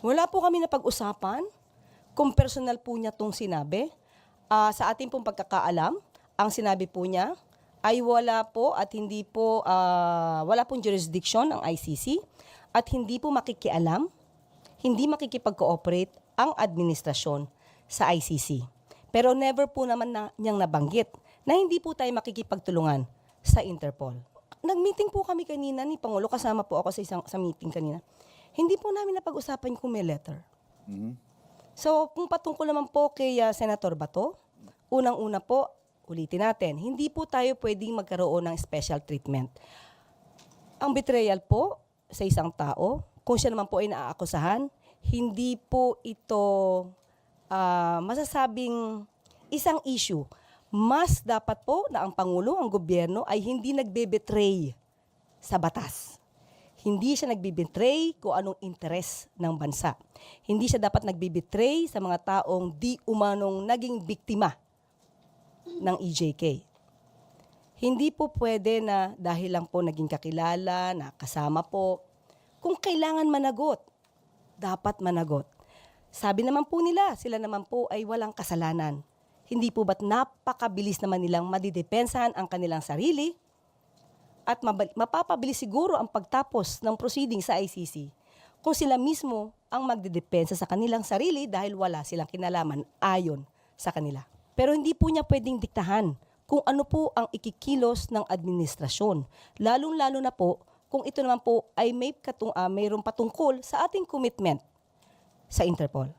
Wala po kami na pag-usapan kung personal po niya itong sinabi. Ah, sa ating pong pagkakaalam, ang sinabi po niya ay wala po at hindi po, ah, wala pong jurisdiction ang ICC at hindi po makikialam, hindi makikipag-cooperate ang administrasyon sa ICC. Pero never po naman na, niyang nabanggit na hindi po tayo makikipagtulungan sa Interpol. Nag-meeting po kami kanina ni Pangulo, kasama po ako sa isang sa meeting kanina. Hindi po namin napag-usapan kung may letter. So, kung patungkol naman po kay ah, Senator Bato, unang-una po, ulitin natin, hindi po tayo pwedeng magkaroon ng special treatment. Ang betrayal po sa isang tao, kung siya naman po ay naaakusahan, hindi po ito ah, masasabing isang issue. Mas dapat po na ang Pangulo, ang gobyerno, ay hindi nagbe-betray sa batas. Hindi siya nagbibetray kung anong interes ng bansa. Hindi siya dapat nagbibetray sa mga taong di umanong naging biktima ng EJK. Hindi po pwede na dahil lang po naging kakilala, nakasama po, kung kailangan managot, dapat managot. Sabi naman po nila, sila naman po ay walang kasalanan. Hindi po ba't napakabilis naman nilang madidepensahan ang kanilang sarili at mapapabilis siguro ang pagtapos ng proceeding sa ICC kung sila mismo ang magdedepensa sa kanilang sarili dahil wala silang kinalaman ayon sa kanila. Pero hindi po niya pwedeng diktahan kung ano po ang ikikilos ng administrasyon. Lalong-lalo na po kung ito naman po ay may katung, ah, mayroong patungkol sa ating commitment sa Interpol.